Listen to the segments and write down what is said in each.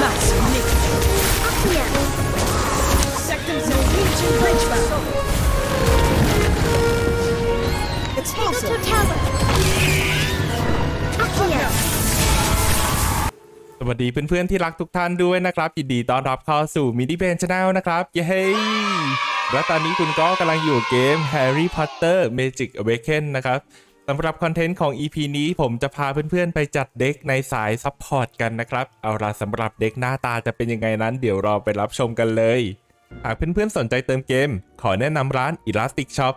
Massive Nick. Accio. Second Norwegian Ridgebow. Go Expulsive. to tower. Accio. สวัสดีเพื่อนๆที่รักทุกท่านด้วยนะครับยินดีต้อนรับเข้าสู่มินิเพนช n แนลนะครับเย้และตอนนี้คุณก็กำลังอยู่เกม Harry Potter Magic Awaken นะครับสำหรับคอนเทนต์ของ EP นี้ผมจะพาเพื่อนๆ ไปจัดเด็กในสายซัพพอร์ตกันนะครับ เอาล่ะสำหรับเด็กหน้าตาจะเป็นยังไงนั้นเดี๋ยวเราไปรับชมกันเลย หากเพื่อนๆ สนใจเติมเกม ขอแนะนำร้าน Elastic Shop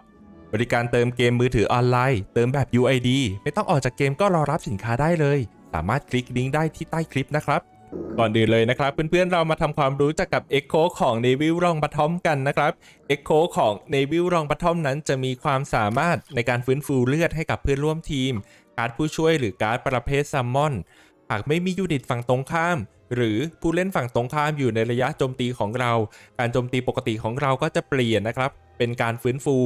บริการเติมเกมมือถือออนไลน์ เติมแบบ UID ไม่ต้องออกจากเกมก็รอรับสินค้าได้เลย สามารถคลิกลิงก์ได้ที่ใต้คลิปนะครับ ก่อนอื่นเลยนะครับ เพื่อนๆเรามาทำความรู้จักกับ Echo ของ n e v i l รองบัทอมกันนะครับ Echo ของ n e v i l รองบัทอมนั้นจะมีความสามารถในการฟื้นฟูเลือดให้กับเพื่อนร่วมทีม การ์ดผู้ช่วยหรือการ์ดประเภทซัมมอนหากไม่มียูนิตฝั่งตรงข้าม หรือผู้เล่นฝั่งตรงข้ามอยู่ในระยะโจมตีของเรา การโจมตีปกติของเราก็จะเปลี่ยนนะครับ เป็นการฟื้นฟู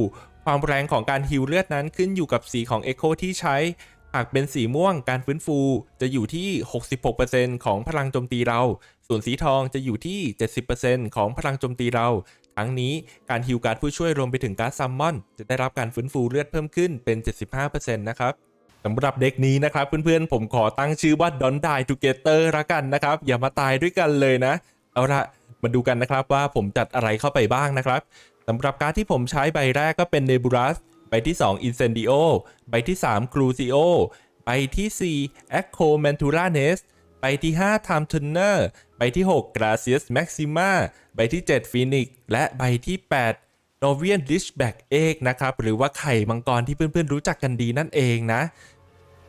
ความแรงของการฮิวเลือดนั้นขึ้นอยู่กับสีของ Echo ที่ใช้ หากเป็นสีม่วงการฟื้นฟูจะอยู่ที่ 66%ของพลังโจมตีเรา ส่วนสีทองจะอยู่ที่ 70%ของพลังโจมตีเรา ทั้งนี้การฮิวการ์ดผู้ช่วยรวมไปถึงการดซัมมอน จะได้รับการฟื้นฟูเลือดเพิ่มขึ้นเป็น 75%นะครับสำหรับเด็กนี้นะครับเพื่อนๆ ผมขอตั้งชื่อว่า Don't Die Together ละกันนะครับ อย่ามาตายด้วยกันเลยนะ เอาละมาดูกันนะครับว่าผมจัดอะไรเข้าไปบ้างนะครับสำหรับการดที่ผมใช้ใบแรกก็เป็น Nebulous ใบที่ 2 Incendio ใบที่ 3 Crucio ใบที่ 4 Echo Mantula Nest ใบที่ 5 Time Turner ใบที่ 6 Gracias Maxima ใบที่ 7 Phoenix และใบที่ 8 Novian Dishback Egg นะครับ หรือว่าไข่มังกรที่เพื่อนๆรู้จักกันดีนั่นเองนะ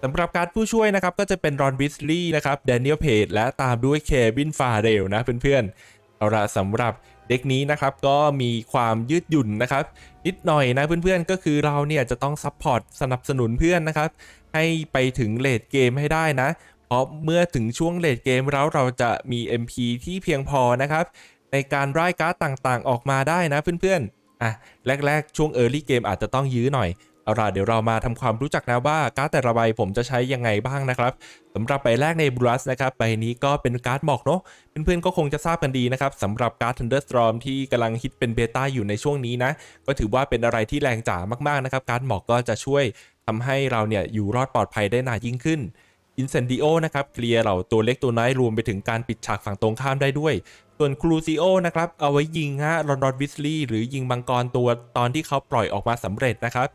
สำหรับการผู้ช่วยนะครับ ก็จะเป็นรอนวิสลีย์นะครับแดเนียลเพจและตามด้วยเควินฟาเรลนะเพื่อนๆ เอาละสำหรับเด็กนี้นะครับก็มีความยืดหยุ่นนะครับ นิดหน่อยนะเพื่อนๆก็คือเราเนี่ยจะต้องซัพพอร์ตสนับสนุนเพื่อนนะครับ ให้ไปถึงเลดเกมให้ได้นะ เพราะเมื่อถึงช่วงเลดเกมแล้วเราจะมี MP ที่เพียงพอนะครับ ในการร่ายการ์ดต่างๆ ออกมาได้นะเพื่อนๆอะแรกๆ ช่วง Early Game อาจจะต้องยื้อหน่อย เอาล่ะเดี๋ยวเรามาทำความรู้จักนะว่าการ์ดแต่ละใบผมจะใช้ยังไงบ้างนะครับสำหรับใบแรกในบลัสนะครับใบนี้ก็เป็นการ์ดหมอกเนาะเพื่อนๆก็คงจะทราบกันดีนะครับสำหรับการ์ด Thunderstorm ที่กำลังฮิตเป็นเบต้าอยู่ในช่วงนี้นะก็ถือว่าเป็นอะไรที่แรงจ๋ามากๆนะครับการ์ดหมอกก็จะช่วยทำให้เราเนี่ยอยู่รอดปลอดภัยได้นานยิ่งขึ้น Incendio นะครับเคลียร์เหล่าตัวเล็กตัวน้อยรวมไปถึงการปิดฉากฝั่งตรงข้ามได้ด้วยส่วน Crucio นะครับ เอาไว้ยิงฮะรอนรอนวิสลีย์หรือยิงมังกรตัวตอนที่เขาปล่อยออกมาสำเร็จนะครับ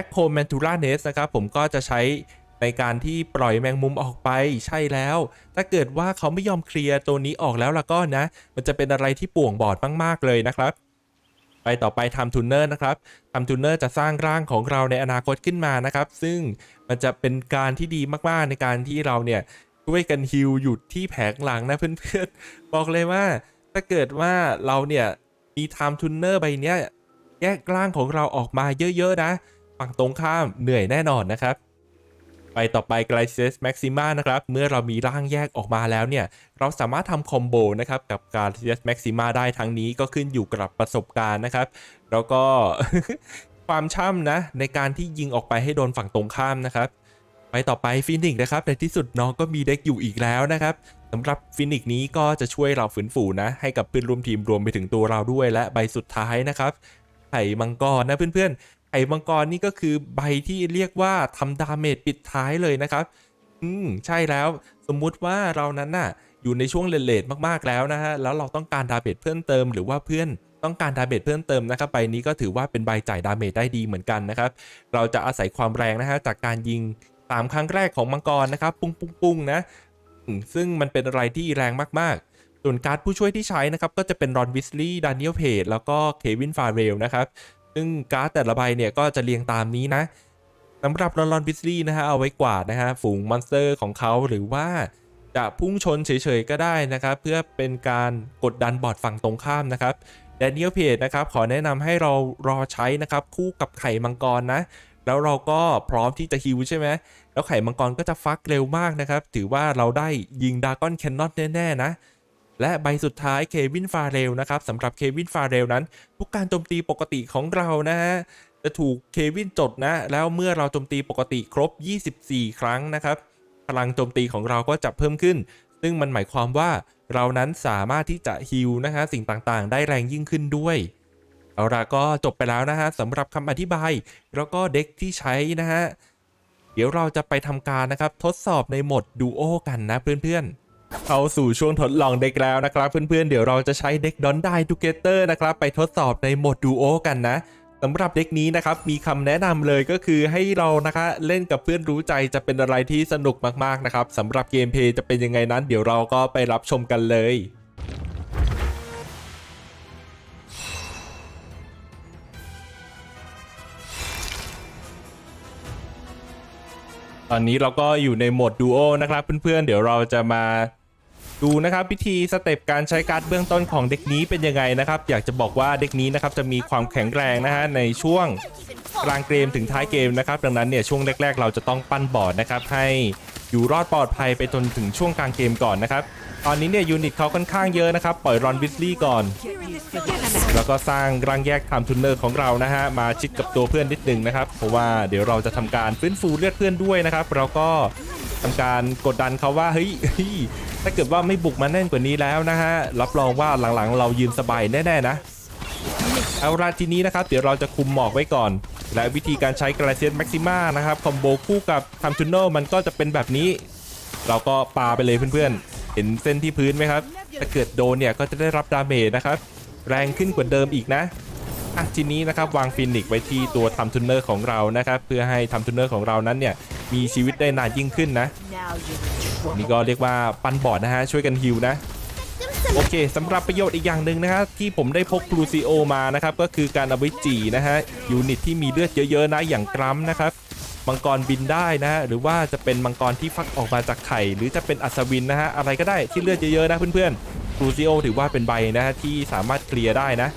Echo Mantula n e s นะครับผมก็จะใช้ในการที่ปล่อยแมงมุมออกไปใช่แล้ว ถ้าเกิดว่าเขาไม่ยอมเคลียร์ตัวนี้ออกแล้วล่ะก็นะ มันจะเป็นอะไรที่ป่วงบอดมาก ๆ เลยนะครับ ไปต่อไปทำทูนเนอร์นะครับทำทูนเนอร์จะสร้างร่างของเราในอนาคตขึ้นมานะครับ ซึ่งมันจะเป็นการที่ดีมากๆในการที่เราเนี่ยช่วยกันฮิลหยุดที่แผงหลังนะเพื่อนๆ บอกเลยว่าถ้าเกิดว่าเราเนี่ยมีไทม์ทูนเนอร์ใบเนี้ยแยกร่างของเราออกมาเยอะๆนะ ฝั่งตรงข้ามเหนื่อยแน่นอนนะครับ ไปต่อไป g l y c e s Maxima นะครับ เมื่อเรามีร่างแยกออกมาแล้วเนี่ย เราสามารถทำคอมโบนะครับ กับ g l y c e s Maxima ได้ทั้งนี้ก็ขึ้นอยู่กับประสบการณ์นะครับ แล้วก็ความช่ำนะ ในการที่ยิงออกไปให้โดนฝั่งตรงข้ามนะครับ ไปต่อไปฟินิกนะครับ ในที่สุดน้องก็มีเด็กอยู่อีกแล้วนะครับสำหรับฟินิกนี้ก็จะช่วยเราฝืนฝูนะ ให้กับเพื่อนร่วมทีมรวมไปถึงตัวเราด้วยและใบสุดท้ายนะครับไข่มังกรนะเพื่อนๆ ไข่มังกรนี่ก็คือใบที่เรียกว่าทำดาเมจปิดท้ายเลยนะครับ อืมใช่แล้วสมมุติว่าเรานั้นน่ะอยู่ในช่วงเลทๆมากๆแล้วนะฮะแล้วเราต้องการดาเมจเพิ่มเติมหรือว่าเพื่อนต้องการดาเมจเพิ่มเติมนะครับใบนี้ก็ถือว่าเป็นใบจ่ายดาเมจได้ดีเหมือนกันนะครับ เราจะอาศัยความแรงนะฮะจากการยิงตามครั้งแรกของมังกรนะครับ ปุ้งปุ้งปุ้งนะอืมซึ่งมันเป็นอะไรที่แรงมากๆ ส่วนการ์ดผู้ช่วยที่ใช้นะครับ ก็จะเป็นรอนวิสลีย์ดานิเอลเพจแล้วก็เควินฟาเรลนะครับ ซึ่งการ์ดแต่ละใบเนี่ยก็จะเรียงตามนี้นะสำหรับรอนรอนบิสลี่นะฮะเอาไว้กวาดนะฮะฝูงมอนสเตอร์ของเขาหรือว่าจะพุ่งชนเฉยๆก็ได้นะครับ เพื่อเป็นการกดดันบอร์ดฝั่งตรงข้ามนะครับแดเนียลเพจนะครับขอแนะนำให้เรารอใช้นะครับคู่กับไข่มังกรนะ แล้วเราก็พร้อมที่จะฮิวใช่ไหมแล้วไข่มังกรก็จะฟักเร็วมากนะครับ ถือว่าเราได้ยิงดากอนแคนนอนแน่ๆนะ และใบสุดท้ายเควินฟาเรลนะครับสำหรับเควินฟาเรลนั้น ทุกการโจมตีปกติของเรานะฮะจะถูกเควินจดนะ แล้วเมื่อเราโจมตีปกติครบ 24 ครั้งนะครับ พลังโจมตีของเราก็จะเพิ่มขึ้น ซึ่งมันหมายความว่าเรานั้นสามารถที่จะฮิลนะฮะสิ่งต่างๆ ได้แรงยิ่งขึ้นด้วย เอาละก็จบไปแล้วนะฮะสำหรับคำอธิบาย แล้วก็เด็กที่ใช้นะฮะเดี๋ยวเราจะไปทำการนะครับทดสอบในโหมดดูโอกันนะเพื่อนๆ เข้าสู่ช่วงทดลองเด็กแล้วนะครับ เพื่อนๆ เดี๋ยวเราจะใช้เด็กดอนได้ทูเกเตอร์นะครับ ไปทดสอบในโหมดดูโอกันนะสำหรับเด็กนี้นะครับมีคำแนะนำเลยก็คือให้เรานะคะเล่นกับเพื่อนรู้ใจจะเป็นอะไรที่สนุกมากๆนะครับสำหรับเกมเพลย์จะเป็นยังไงนั้น เดี๋ยวเราก็ไปรับชมกันเลยตอนนี้เราก็อยู่ในโหมดดูโอนะครับเพื่อนๆ เดี๋ยวเราจะมา ดูนะครับวิธีสเต็ปการใช้การ์ดเบื้องต้นของเด็กนี้เป็นยังไงนะครับ อยากจะบอกว่าเด็กนี้นะครับจะมีความแข็งแรงนะฮะในช่วงกลางเกมถึงท้ายเกมนะครับ ดังนั้นเนี่ยช่วงแรก ๆ เราจะต้องปั้นบอร์ดนะครับให้อยู่รอดปลอดภัยไปจนถึงช่วงกลางเกมก่อนนะครับ ตอนนี้เนี่ยยูนิตเขาค่อนข้างเยอะนะครับ ปล่อยรอนวิสลี่ก่อน แล้วก็สร้างรังแยกไทม์ทูนเนอร์ของเรานะฮะมาชิดกับตัวเพื่อนนิดนึงนะครับ เพราะว่าเดี๋ยวเราจะทำการฟื้นฟูเลือดเพื่อนด้วยนะครับเราก็ ทำการกดดันเขาว่าเฮ้ยถ้าเกิดว่าไม่บุกมาแน่นกว่านี้แล้วนะฮะรับรองว่าหลังๆ เรายืนสบายแน่ๆนะเอาละทีนี้นะครับ เดี๋ยวเราจะคุมหมอกไว้ก่อน และวิธีการใช้กราเซียนแม็กซิม่านะครับคอมโบคู่กับทัมทูโนมันก็จะเป็นแบบนี้ เราก็ปาไปเลยเพื่อนๆ เห็นเส้นที่พื้นไหมครับถ้าเกิดโดนเนี่ยก็จะได้รับดาเมจนะครับ แรงขึ้นกว่าเดิมอีกนะอะทีนี้นะครับวางฟินิกไว้ที่ตัวทัมทูเนอร์ของเรานะครับ เพื่อให้ทัมทูเนอร์ของเรานั้นเนี่ย มีชีวิตได้นานยิ่งขึ้นนะนี่ก็เรียกว่าปันบอดนะฮะช่วยกันฮิวนะโอเคสำหรับประโยชน์อีกอย่างหนึ่งนะฮะที่ผมได้พกกลูซีโอมานะครับก็คือการเอาไว้จีนะฮะยูนิตที่มีเลือดเยอะๆนะอย่างกรัมนะครับมังกรบินได้นะฮะหรือว่าจะเป็นมังกรที่ฟักออกมาจากไข่ หรือจะเป็นอัศวินนะฮะอะไรก็ได้ที่เลือดเยอะๆนะเพื่อนๆกลูซีโอถือว่าเป็นใบนะฮะที่สามารถเคลียร์ได้นะ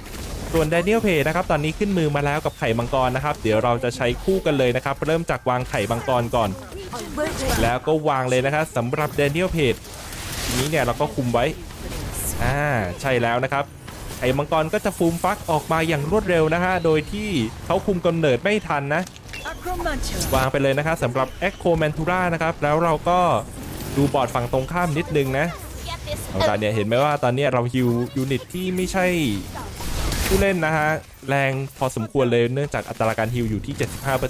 ส่วนแดเนียลเพย์นะครับตอนนี้ขึ้นมือมาแล้วกับไข่มังกรนะครับ เดี๋ยวเราจะใช้คู่กันเลยนะครับ เริ่มจากวางไข่มังกรก่อน แล้วก็วางเลยนะครับสำหรับแดเนียลเพจนี้เนี่ยเราก็คุมไว้อ่าใช่แล้วนะครับไข่มังกรก็จะฟูมฟักออกมาอย่างรวดเร็วนะฮะโดยที่เขาคุมกำเนิดไม่ทันนะ วางไปเลยนะครับสำหรับ e c h o m a n t u r a นะครับแล้วเราก็ดูบอร์ดฝั่งตรงข้ามนิดนึงนะเอาละเนี่ยเห็นไหมว่าตอนนี้เราฮิวยูนิตที่ไม่ใช่ ผู้เล่นนะฮะ แรงพอสมควรเลยเนื่องจากอัตราการฮิวอยู่ที่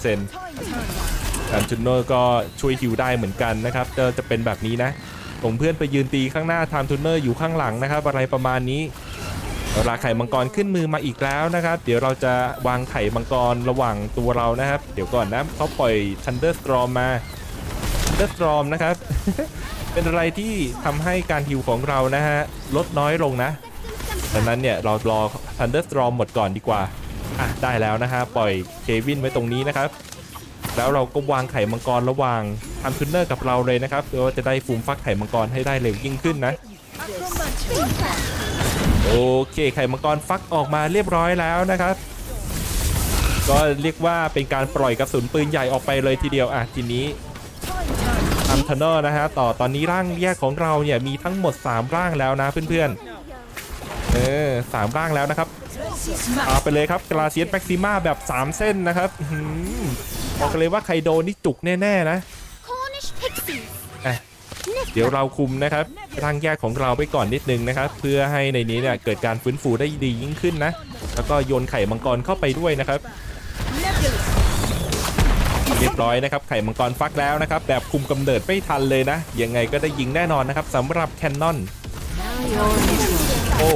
75%การจุนโนก็ช่วยฮิวได้เหมือนกันนะครับจะจะเป็นแบบนี้นะส่งเพื่อนไปยืนตีข้างหน้าไทม์ทูนเนอร์อยู่ข้างหลังนะครับ อะไรประมาณนี้เวลาไข่มังกรขึ้นมือมาอีกแล้วนะครับ เดี๋ยวเราจะวางไข่มังกรระหว่างตัวเรานะครับ เดี๋ยวก่อนนะเขาปล่อย Thunderstorm มมา Thunderstorm นะครับ เป็นอะไรที่ทำให้การฮิวของเรานะฮะลดน้อยลงนะ ดังนั้นเนี่ยเรารอ Thunderstorm หมดก่อนดีกว่า อะ ได้แล้วนะฮะ ปล่อยเควินไว้ตรงนี้นะครับ แล้วเราก็วางไข่มังกรระหว่างทำทูนเนอร์กับเราเลยนะครับเพื่อจะได้ฟูมฟักไข่มังกรให้ได้เร็วยิ่งขึ้นนะ โอเค ไข่มังกรฟักออกมาเรียบร้อยแล้วนะครับ ก็เรียกว่าเป็นการปล่อยกระสุนปืนใหญ่ออกไปเลยทีเดียว อะ ทีนี้ทำทันเนอร์นะฮะ ต่อตอนนี้ร่างแยกของเราเนี่ยมีทั้งหมด 3 ร่างแล้วนะเพื่อนๆ เออสามร่างแล้วนะครับ Smash. เอาไปเลยครับกราเซียนแม็กซิม่าแบบ 3 เส้นนะครับอื้อหือบอกเลยว่าไคโดนี่จุกแน่ ๆนะ Cornish pixies. อะเดี๋ยวเราคุมนะครับร่างแยกของเราไปก่อนนิดนึงนะครับ เพื่อให้ในนี้เนี่ยเกิดการฟื้นฟูได้ดียิ่งขึ้นนะ แล้วก็โยนไข่มังกรเข้าไปด้วยนะครับ Nebulous. เรียบร้อยนะครับไข่มังกรฟักแล้วนะครับ แบบคุมกำเนิดไม่ทันเลยนะ ยังไงก็ได้ยิงแน่นอนนะครับสำหรับแคนนอน โอ้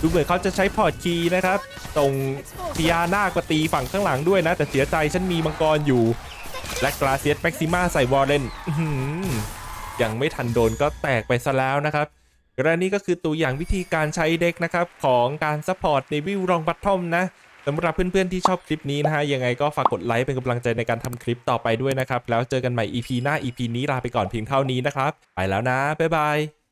ดูเหมือนเขาจะใช้พอร์ตคีย์นะครับตรงพญานาคปตีฝั่งข้างหลังด้วยนะ แต่เสียใจฉันมีมังกรอยู่ และกราเซียสแม็กซิมาใส่วอร์เรนยังไม่ทันโดนก็แตกไปซะแล้วนะครับและนี่ก็คือตัวอย่างวิธีการใช้เด็กนะครับ ของการซัพพอร์ตในวิวรองบัตทอมนะสำหรับเพื่อนๆที่ชอบคลิปนี้นะฮะ ยังไงก็ฝากกดไลค์เป็นกำลังใจในการทำคลิปต่อไปด้วยนะครับ แล้วเจอกันใหม่ EP หน้า EP นี้ลาไปก่อนเพียงเท่านี้นะครับ ไปแล้วนะ บ๊ายบาย